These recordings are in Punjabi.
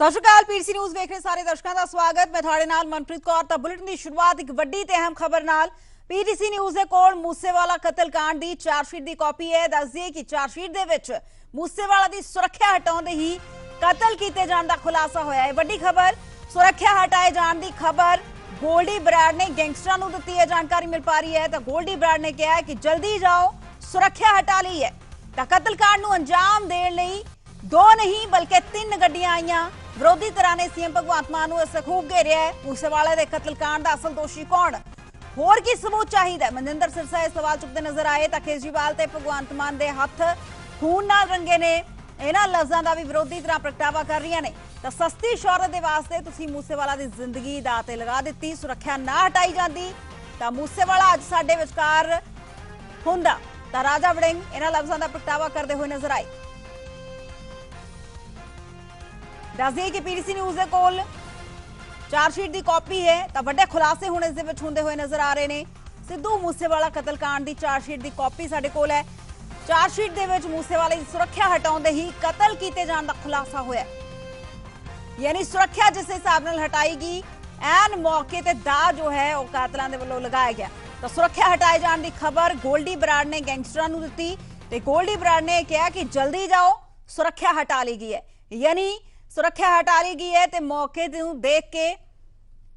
ਸਤਿ ਸ਼੍ਰੀ ਅਕਾਲ ਪੀਰਸੀ ਨਿਊਜ਼ ਵੇਖ ਰਹੇ ਸਾਰੇ ਦਰਸ਼ਕਾਂ ਦਾ ਸਵਾਗਤ। ਮੈਂ ਤੁਹਾਡੇ ਨਾਲ ਮਨਪ੍ਰੀਤ ਕੌਰ। ਤਾਂ ਬੁਲੇਟਿਨ ਦੀ ਸ਼ੁਰੂਆਤ ਇੱਕ ਵੱਡੀ ਤੇ ਅਹਿਮ ਖਬਰ ਨਾਲ ਪੀਟੀਸੀ ਨਿਊਜ਼ ਦੇ ਕੋਲ ਮੂਸੇਵਾਲਾ ਕਤਲ ਕਾਂਡ ਦੀ ਚਾਰਜਸ਼ੀਟ ਦੀ ਕਾਪੀ ਹੈ। ਦੱਸਦੀ ਦਈਏ ਕਿ ਚਾਰਜਸ਼ੀਟ ਦੇ ਵਿੱਚ ਮੂਸੇਵਾਲਾ ਦੀ ਸੁਰੱਖਿਆ ਹਟਾਉਂਦੇ ਹੀ ਕਤਲ ਕੀਤੇ ਜਾਣ ਦਾ ਖੁਲਾਸਾ ਹੋਇਆ। ਹੈ ਵੱਡੀ ਖਬਰ, ਸੁਰੱਖਿਆ ਹਟਾਏ ਜਾਣ ਦੀ ਖਬਰ ਗੋਲਡੀ ਬਰਾੜ ਨੇ ਗੈਂਗਸਟਰਾਂ ਨੂੰ ਦਿੱਤੀ ਹੈ। ਜਾਣਕਾਰੀ ਮਿਲ ਪਾ ਰਹੀ ਹੈ। ਤਾਂ ਗੋਲਡੀ ਬਰਾੜ ਨੇ ਕਿਹਾ ਕਿ ਜਲਦੀ ਜਾਓ, ਸੁਰੱਖਿਆ ਹਟਾ ਲਈ ਹੈ। ਤਾਂ ਕਤਲ ਕਾਂਡ ਨੂੰ ਅੰਜਾਮ ਦੇਣ ਲਈ ਦੋ ਨਹੀਂ, ਬਲਕਿ ਤਿੰਨ ਗੱਡੀਆਂ ਆਈਆਂ। ਵਿਰੋਧੀ ਧਿਰਾਂ ਨੇ ਸੀਐਮ ਭਗਵੰਤ ਮਾਨ ਨੂੰ ਇਸ ਖੂਬ ਘੇਰਿਆ ਹੈ। ਮੂਸੇਵਾਲੇ ਦੇ ਕਤਲकांड ਦਾ ਅਸਲ ਦੋਸ਼ੀ ਕੌਣ? ਹੋਰ ਕੀ ਸਬੂਤ ਚਾਹੀਦਾ ਹੈ? ਮਨਜਿੰਦਰ ਸਿਰਸਾ ਇਹ ਸਵਾਲ ਚੁੱਕਦੇ ਨਜ਼ਰ ਆਏ ਤਾਂ ਕੇਜਰੀਵਾਲ ਤੇ ਭਗਵੰਤ ਮਾਨ ਦੇ ਹੱਥ ਖੂਨ ਨਾਲ ਰੰਗੇ ਨੇ। ਇਹਨਾਂ ਲਫ਼ਜ਼ਾਂ ਦਾ ਵੀ ਵਿਰੋਧੀ ਧਿਰਾਂ ਪ੍ਰਗਟਾਵਾ ਕਰ ਰਹੀਆਂ ਨੇ। ਤਾਂ ਸਸਤੀ ਸ਼ੌਹਰਤ ਦੇ ਵਾਸਤੇ ਤੁਸੀਂ ਮੂਸੇਵਾਲਾ ਦੀ ਜ਼ਿੰਦਗੀ ਦਾ ਤੇ ਲਗਾ ਦਿੱਤੀ, ਸੁਰੱਖਿਆ ਨਾ ਹਟਾਈ ਜਾਂਦੀ, ਤਾਂ ਮੂਸੇਵਾਲਾ ਅੱਜ ਸਾਡੇ ਵਿਚਕਾਰ ਹੁੰਦਾ। ਤਾਂ ਰਾਜਾ ਵੜਿੰਗ ਇਹਨਾਂ ਲਫ਼ਜ਼ਾਂ ਦਾ ਪ੍ਰਗਟਾਵਾ ਕਰਦੇ ਹੋਏ ਨਜ਼ਰ ਆਏ। ਦੱਸ ਦਈਏ ਕਿ ਪੀਡੀਸੀ ਨਿਊਜ਼ ਦੇ ਕੋਲ ਚਾਰਜਸ਼ੀਟ ਦੀ ਕਾਪੀ ਹੈ, ਤਾਂ ਵੱਡੇ ਖੁਲਾਸੇ ਹੁਣ ਇਸ ਦੇ ਵਿੱਚ ਹੁੰਦੇ ਹੋਏ ਨਜ਼ਰ ਆ ਰਹੇ ਨੇ। ਸਿੱਧੂ ਮੂਸੇਵਾਲਾ ਕਤਲकांड ਦੀ ਚਾਰਜਸ਼ੀਟ ਦੀ ਕਾਪੀ ਸਾਡੇ ਕੋਲ ਹੈ। ਚਾਰਜਸ਼ੀਟ ਦੇ ਵਿੱਚ ਮੂਸੇਵਾਲੇ ਦੀ ਸੁਰੱਖਿਆ ਹਟਾਉਂਦੇ ਹੀ ਕਤਲ ਕੀਤੇ ਜਾਣ ਦਾ ਖੁਲਾਸਾ ਹੋਇਆ ਯਾਨੀ ਸੁਰੱਖਿਆ ਜਿਸ ਹਿਸਾਬ ਨਾਲ ਹਟਾਏਗੀ, ਐਨ ਮੌਕੇ ਤੇ ਦਾ ਜੋ ਹੈ ਉਹ ਕਾਤਲਾਂ ਦੇ ਵੱਲੋਂ ਲਗਾਇਆ ਗਿਆ। ਤਾਂ ਸੁਰੱਖਿਆ ਹਟਾਏ ਜਾਣ ਦੀ ਖਬਰ ਗੋਲਡੀ ਬਰਾੜ ਨੇ ਗੈਂਗਸਟਰਾਂ ਨੂੰ ਦਿੱਤੀ। ਤੇ ਗੋਲਡੀ ਬਰਾੜ ਨੇ ਕਿਹਾ ਕਿ ਜਲਦੀ ਜਾਓ, ਸੁਰੱਖਿਆ ਹਟਾ ਲਈ ਗਈ ਹੈ। ਯਾਨੀ ਸੁਰੱਖਿਆ ਹਟਾ ਲਈ ਗਈ ਹੈ ਤੇ ਮੌਕੇ ਨੂੰ ਦੇਖ ਕੇ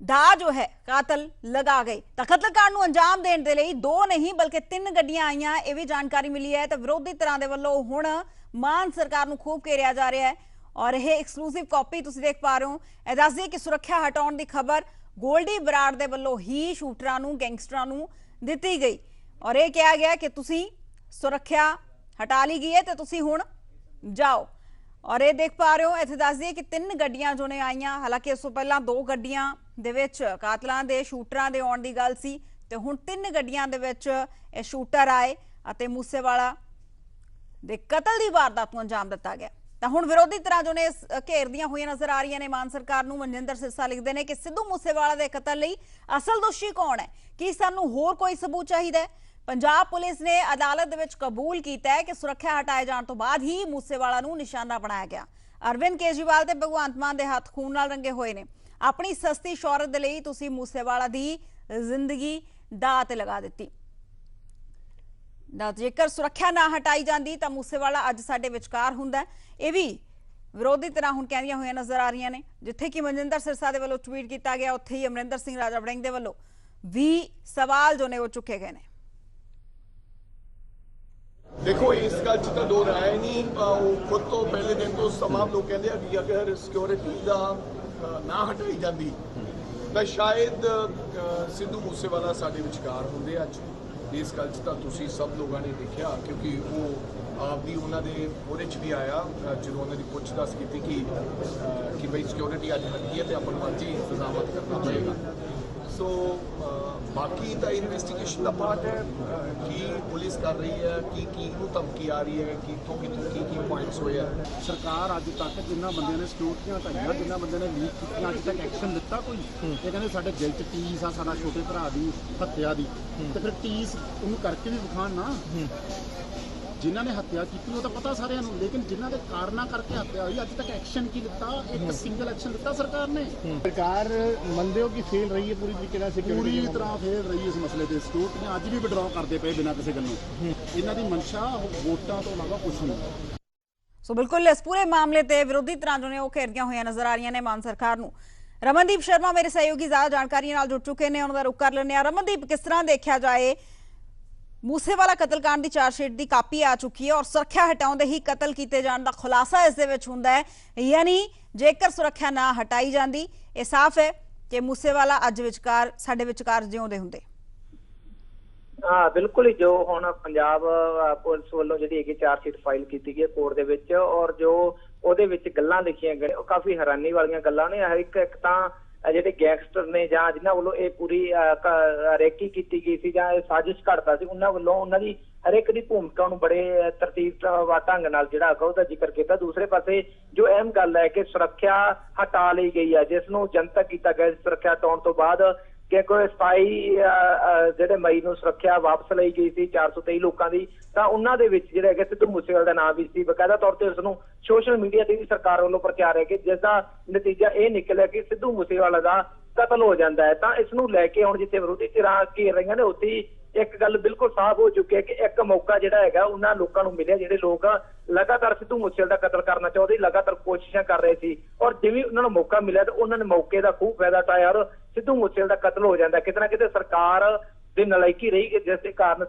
ਦਾ ਜੋ ਹੈ, ਕਾਤਲ ਲਗਾ ਗਏ। ਤਾਂ ਕਤਲकांड ਨੂੰ ਅੰਜਾਮ ਦੇਣ ਦੇ ਲਈ ਦੋ ਨਹੀਂ, ਬਲਕਿ ਤਿੰਨ ਗੱਡੀਆਂ ਆਈਆਂ। ਇਹ ਵੀ ਜਾਣਕਾਰੀ ਮਿਲੀ ਹੈ ਤਾਂ ਵਿਰੋਧੀ ਧਿਰਾਂ ਦੇ ਵੱਲੋਂ ਹੁਣ ਮਾਨ ਸਰਕਾਰ ਨੂੰ ਖੂਬ ਘੇਰਿਆ ਜਾ ਰਿਹਾ ਹੈ। ਔਰ ਇਹ ਐਕਸਕਲੂਸਿਵ ਕਾਪੀ ਤੁਸੀਂ ਦੇਖ ਪਾ ਰਹੇ ਹੋ। ਇਹ ਦੱਸਦੀ ਕਿ ਸੁਰੱਖਿਆ ਹਟਾਉਣ ਦੀ ਖਬਰ ਗੋਲਡੀ ਬਰਾੜ ਦੇ ਵੱਲੋਂ ਹੀ ਸ਼ੂਟਰਾਂ ਨੂੰ, ਗੈਂਗਸਟਰਾਂ ਨੂੰ ਦਿੱਤੀ ਗਈ। ਔਰ ਇਹ ਕਿਹਾ ਗਿਆ ਕਿ ਤੁਸੀਂ ਸੁਰੱਖਿਆ ਹਟਾ ਲਈ ਗਈ ਹੈ ਤੇ ਤੁਸੀਂ ਹੁਣ ਜਾਓ। ਔਰ ਇਹ ਦੇਖ ਪਾ ਰਹੇ ਹੋ, ਇੱਥੇ ਦੱਸ ਦਈਏ ਕਿ ਤਿੰਨ ਗੱਡੀਆਂ ਜੋ ਨੇ ਆਈਆਂ। ਹਾਲਾਂਕਿ ਇਸ ਤੋਂ ਪਹਿਲਾਂ ਦੋ ਗੱਡੀਆਂ ਦੇ ਵਿੱਚ ਕਾਤਲਾਂ ਦੇ, ਸ਼ੂਟਰਾਂ ਦੇ ਆਉਣ ਦੀ ਗੱਲ ਸੀ ਤੇ ਹੁਣ ਤਿੰਨ ਗੱਡੀਆਂ ਦੇ ਵਿੱਚ ਇਹ ਸ਼ੂਟਰ ਆਏ ਅਤੇ ਮੂਸੇਵਾਲਾ ਦੇ ਕਤਲ ਦੀ ਵਾਰਦਾਤ ਨੂੰ ਅੰਜਾਮ ਦਿੱਤਾ ਗਿਆ। ਤਾਂ ਹੁਣ ਵਿਰੋਧੀ ਤਰ੍ਹਾਂ ਜੋ ਨੇ ਘੇਰਦੀਆਂ ਹੋਈਆਂ ਨਜ਼ਰ ਆ ਰਹੀਆਂ ਨੇ। ਮਾਨ ਸਰਕਾਰ ਨੂੰ ਮਨਜਿੰਦਰ ਸਿਰਸਾ ਲਿਖਦੇ ਨੇ ਕਿ ਸਿੱਧੂ ਮੂਸੇਵਾਲਾ ਦੇ ਕਤਲ ਲਈ ਅਸਲ ਦੋਸ਼ੀ ਕੌਣ ਹੈ? ਕੀ ਸਾਨੂੰ ਹੋਰ ਕੋਈ ਸਬੂਤ ਚਾਹੀਦਾ ਹੈ? ਪੰਜਾਬ ਪੁਲਿਸ ਨੇ ਅਦਾਲਤ ਦੇ ਵਿੱਚ ਕਬੂਲ ਕੀਤਾ ਹੈ ਕਿ ਸੁਰੱਖਿਆ ਹਟਾਏ ਜਾਣ ਤੋਂ ਬਾਅਦ ਹੀ ਮੂਸੇਵਾਲਾ ਨੂੰ ਨਿਸ਼ਾਨਾ ਬਣਾਇਆ ਗਿਆ। ਅਰਵਿੰਦ ਕੇਜਰੀਵਾਲ ਤੇ ਭਗਵੰਤ ਮਾਨ ਦੇ ਹੱਥ ਖੂਨ ਨਾਲ ਰੰਗੇ ਹੋਏ ਨੇ। ਆਪਣੀ ਸਸਤੀ ਸ਼ੌਹਰਤ ਦੇ ਲਈ ਤੁਸੀਂ ਮੂਸੇਵਾਲਾ ਦੀ ਜ਼ਿੰਦਗੀ ਦਾਅ ਤੇ ਲਗਾ ਦਿੱਤੀ। ਨਾ ਜੇਕਰ ਸੁਰੱਖਿਆ ਨਾ ਹਟਾਈ ਜਾਂਦੀ ਤਾਂ ਮੂਸੇਵਾਲਾ ਅੱਜ ਸਾਡੇ ਵਿਚਕਾਰ ਹੁੰਦਾ ਇਹ ਵੀ ਵਿਰੋਧੀ ਤਰ੍ਹਾਂ ਹੁਣ ਕਹਿੰਦੀਆਂ ਹੋਈਆਂ ਨਜ਼ਰ ਆ ਰਹੀਆਂ ਨੇ, ਜਿੱਥੇ ਕਿ ਮਨਜਿੰਦਰ ਸਿਰਸਾ ਦੇ ਵੱਲੋਂ ਟਵੀਟ ਕੀਤਾ ਗਿਆ, ਉੱਥੇ ਹੀ ਅਮਰਿੰਦਰ ਸਿੰਘ ਰਾਜਾ ਵੜਿੰਗ ਦੇ ਵੱਲੋਂ ਵੀ ਸਵਾਲ ਜੋ ਨੇ ਉਹ ਚੁੱਕੇ ਗਏ ਨੇ। ਦੇਖੋ, ਇਸ ਗੱਲ 'ਚ ਤਾਂ ਦੋ ਰਾਏ ਨਹੀਂ ਉਹ ਖੁਦ ਤੋਂ ਪਹਿਲੇ ਦਿਨ ਤੋਂ ਤਮਾਮ ਲੋਕ ਕਹਿੰਦੇ ਆ ਕਿ ਅਗਰ ਸਿਕਿਉਰਿਟੀ ਦਾ ਨਾ ਹਟਾਈ ਜਾਂਦੀ, ਤਾਂ ਸ਼ਾਇਦ ਸਿੱਧੂ ਮੂਸੇਵਾਲਾ ਸਾਡੇ ਵਿਚਕਾਰ ਹੁੰਦੇ ਅੱਜ। ਇਸ ਗੱਲ 'ਚ ਤਾਂ ਤੁਸੀਂ ਸਭ ਲੋਕਾਂ ਨੇ ਦੇਖਿਆ, ਕਿਉਂਕਿ ਉਹ ਆਪ ਆਪਦੀ ਉਹਨਾਂ ਦੇ ਉਹਦੇ 'ਚ ਵੀ ਆਇਆ ਜਦੋਂ ਉਹਨਾਂ ਦੀ ਪੁੱਛਤਾਛ ਕੀਤੀ ਕਿ ਕਿ ਬਈ ਸਿਕਿਉਰਿਟੀ ਅੱਜ ਹਟ ਗਈ ਹੈ ਤੇ ਆਪਾਂ ਨੂੰ ਅੱਜ ਹੀ ਇੰਤਜ਼ਾਮਤ ਕਰਨਾ ਪਏਗਾ। ਸੋ uh, ਬਾਕੀ ਤਾਂ ਇਨਵੈਸਟੀਗੇਸ਼ਨ ਦਾ ਪਾਰਟ ਹੈ ਕੀ ਪੁਲਿਸ ਕਰ ਰਹੀ ਹੈ, ਕੀ ਕੀ ਨੂੰ ਧਮਕੀ ਆ ਰਹੀ ਹੈ, ਕਿੱਥੋਂ ਕਿੱਥੋਂ, ਕੀ ਕੀ ਪੁਆਇੰਟਸ ਹੋਏ ਆ। ਸਰਕਾਰ ਅੱਜ ਤੱਕ ਜਿੰਨਾ ਬੰਦਿਆਂ ਨੇ ਸਿਕਿਉਰਟੀਆਂ ਹਟਾਈਆਂ ਜਿੰਨਾ ਬੰਦਿਆਂ ਨੇ ਲੀਕ ਕੀਤੀਆਂ, ਅੱਜ ਤੱਕ ਐਕਸ਼ਨ ਲਿੱਤਾ ਕੋਈ? ਇਹ ਕਹਿੰਦੇ ਸਾਡੇ ਦਿਲ 'ਚ ਟੀਸ ਆ, ਸਾਡਾ ਛੋਟੇ ਭਰਾ ਦੀ ਹੱਤਿਆ ਦੀ। ਤੇ ਫਿਰ ਟੀਸ ਉਹਨੂੰ ਕਰਕੇ ਵੀ ਵਿਖਾਣ ਨਾ। ਜਿਨ੍ਹਾਂ ਨੇ ਹੱਤਿਆ ਕੀਤੀ ਉਹ ਤਾਂ ਪਤਾ ਸਾਰਿਆਂ ਨੂੰ ਲੇਕਿਨ ਜਿਨ੍ਹਾਂ ਦੇ ਕਾਰਨਾਂ ਕਰਕੇ ਹੱਤਿਆ ਹੋਈ ਅੱਜ ਤੱਕ ਐਕਸ਼ਨ ਕੀ ਲਿੱਤਾ? ਇੱਕ ਸਿੰਗਲ ਐਕਸ਼ਨ ਲਿੱਤਾ ਸਰਕਾਰ ਨੇ? ਸਰਕਾਰ ਮੰਨਦੇ ਹੋ ਕਿ ਫੇਲ ਰਹੀ ਹੈ ਪੂਰੀ ਤਰੀਕੇ ਨਾਲ ਪੂਰੀ ਸਿਕਿਉਰਿਟੀ ਤਰ੍ਹਾਂ ਫੇਲ ਰਹੀ ਇਸ ਮਸਲੇ ਤੇ। ਸਿਕਿਉਰਟੀਆਂ ਅੱਜ ਵੀ ਵਿਡਰਾਅ ਕਰਦੇ ਪਏ ਬਿਨਾਂ ਕਿਸੇ ਗੱਲੋਂ। ਇਹਨਾਂ ਦੀ ਮਨਸ਼ਾ ਵੋਟਾਂ ਤੋਂ ਇਲਾਵਾ ਕੁਝ ਨਹੀਂ। ਸੋ ਬਿਲਕੁਲ ਇਸ ਪੂਰੇ ਮਾਮਲੇ ਤੇ ਵਿਰੋਧੀ ਧਿਰਾਂ ਜੋ ਨੇ ਉਹ ਘੇਰਦੀਆਂ ਹੋਈਆਂ ਨਜ਼ਰ ਆ ਰਹੀਆਂ ਨੇ ਮਾਨ ਸਰਕਾਰ ਨੂੰ। ਰਮਨਦੀਪ ਸ਼ਰਮਾ ਮੇਰੇ ਸਹਿਯੋਗੀ ਜ਼ਿਆਦਾ ਜਾਣਕਾਰੀ ਨਾਲ ਜੁੜ ਚੁੱਕੇ ਨੇ ਉਹਨਾਂ ਦਾ ਰੁਖ ਕਰ ਲੈਂਦੇ ਆ ਰਮਨਦੀਪ ਕਿਸ ਤਰ੍ਹਾਂ ਦੇਖਿਆ ਜਾਏ ਮੂਸੇਵਾਲਾ ਕਤਲकांड ਦੀ ਚਾਰਜਸ਼ੀਟ ਦੀ ਕਾਪੀ ਆ ਚੁੱਕੀ ਹੈ ਔਰ ਸੁਰੱਖਿਆ ਹਟਾਉਂਦੇ ਹੀ ਕਤਲ ਕੀਤੇ ਜਾਣ ਦਾ ਖੁਲਾਸਾ ਇਸ ਦੇ ਵਿੱਚ ਹੁੰਦਾ ਹੈ। ਯਾਨੀ ਜੇਕਰ ਸੁਰੱਖਿਆ ਨਾ ਹਟਾਈ ਜਾਂਦੀ, ਇਹ ਸਾਫ਼ ਹੈ ਕਿ ਮੂਸੇਵਾਲਾ ਅੱਜ ਵਿਚਕਾਰ, ਸਾਡੇ ਵਿਚਕਾਰ ਜਿਉਂਦੇ ਹੁੰਦੇ। ਹਾਂ, ਬਿਲਕੁਲ ਹੀ ਜੋ ਹੁਣ ਪੰਜਾਬ ਪੁਲਿਸ ਵੱਲੋਂ ਜਿਹੜੀ ਹੈਗੀ ਚਾਰਜਸ਼ੀਟ ਫਾਈਲ ਕੀਤੀ ਗਈ ਹੈ ਕੋਰਟ ਦੇ ਵਿੱਚ ਔਰ ਜੋ ਉਹਦੇ ਵਿੱਚ ਗੱਲਾਂ ਲਿਖੀਆਂ ਗਈਆਂ, ਉਹ ਕਾਫੀ ਹੈਰਾਨੀ ਵਾਲੀਆਂ ਗੱਲਾਂ ਨੇ। ਹਰ ਇੱਕ ਇੱਕ ਤਾਂ ਜਿਹੜੇ ਗੈਂਗਸਟਰ ਨੇ ਜਾਂ ਜਿਨ੍ਹਾਂ ਵੱਲੋਂ ਇਹ ਪੂਰੀ ਅ, ਰੇਕੀ ਕੀਤੀ ਗਈ ਸੀ ਜਾਂ ਇਹ ਸਾਜ਼ਿਸ਼ ਘੜਦਾ ਸੀ ਉਹਨਾਂ ਵੱਲੋਂ ਉਹਨਾਂ ਦੀ ਹਰੇਕ ਦੀ ਭੂਮਿਕਾ ਨੂੰ ਬੜੇ ਅ, ਤਰਤੀਬ ਢੰਗ ਨਾਲ ਜਿਹੜਾ ਹੈਗਾ ਉਹਦਾ ਜ਼ਿਕਰ ਕੀਤਾ। ਦੂਸਰੇ ਪਾਸੇ ਜੋ ਅਹਿਮ ਗੱਲ ਹੈ ਕਿ ਸੁਰੱਖਿਆ ਹਟਾ ਲਈ ਗਈ ਹੈ ਜਿਸ ਨੂੰ ਜਨਤਕ ਕੀਤਾ ਗਿਆ ਸੁਰੱਖਿਆ ਹਟਾਉਣ ਤੋਂ ਬਾਅਦ ਕਿ ਕੋਈ 27 ਜਿਹੜੇ ਮਈ ਨੂੰ ਸੁਰੱਖਿਆ ਵਾਪਸ ਲਈ ਗਈ ਸੀ 423 ਲੋਕਾਂ ਦੀ, ਤਾਂ ਉਹਨਾਂ ਦੇ ਵਿੱਚ ਜਿਹੜਾ ਹੈਗਾ ਸਿੱਧੂ ਮੂਸੇਵਾਲੇ ਦਾ ਨਾਮ ਵੀ ਸੀ। ਬਕਾਇਦਾ ਤੌਰ ਤੇ ਉਸ ਨੂੰ ਸੋਸ਼ਲ ਮੀਡੀਆ ਤੇ ਵੀ ਸਰਕਾਰ ਵੱਲੋਂ ਪ੍ਰਚਾਰ ਹੈ ਕਿ ਜਿਸ ਦਾ ਨਤੀਜਾ ਇਹ ਨਿਕਲਿਆ ਕਿ ਸਿੱਧੂ ਮੂਸੇਵਾਲਾ ਦਾ ਕਤਲ ਹੋ ਜਾਂਦਾ ਹੈ। ਤਾਂ ਇਸ ਨੂੰ ਲੈ ਕੇ ਹੁਣ ਜਿੱਥੇ ਵਿਰੋਧੀ ਧਿਰਾਂ ਘੇਰ ਰਹੀਆਂ ਨੇ, ਉੱਥੇ ਹੀ ਇੱਕ ਗੱਲ ਬਿਲਕੁਲ ਸਾਫ਼ ਹੋ ਚੁੱਕੀ ਹੈ ਕਿ ਇੱਕ ਮੌਕਾ ਜਿਹੜਾ ਹੈਗਾ, ਉਹਨਾਂ ਲੋਕਾਂ ਨੂੰ ਮਿਲਿਆ, ਜਿਹੜੇ ਲੋਕ ਲਗਾਤਾਰ ਸਿੱਧੂ ਮੂਸੇਵਾਲੇ ਦਾ ਕਤਲ ਕਰਨਾ ਚਾਹੁੰਦੇ, ਲਗਾਤਾਰ ਕੋਸ਼ਿਸ਼ਾਂ ਕਰ ਰਹੇ ਸੀ। ਔਰ ਜਿਵੇਂ ਉਹਨਾਂ ਨੂੰ ਮੌਕਾ ਮਿਲਿਆ, ਤਾਂ ਉਹਨਾਂ ਨੇ ਮੌਕੇ ਦਾ ਖੂਬ ਫਾਇਦਾ ਉਠਾਇਆ ਔਰ ਸਿੱਧੂ ਮੂਸੇਵਾਲੇ ਦਾ ਕਤਲ ਹੋ ਜਾਂਦਾ ਕਿਤੇ ਨਾ ਕਿਤੇ ਸਰਕਾਰ ਦੀ ਨਲਾਇਕੀ ਰਹੀ ਕਿ ਜਿਸ ਦੇ ਕਾਰਨ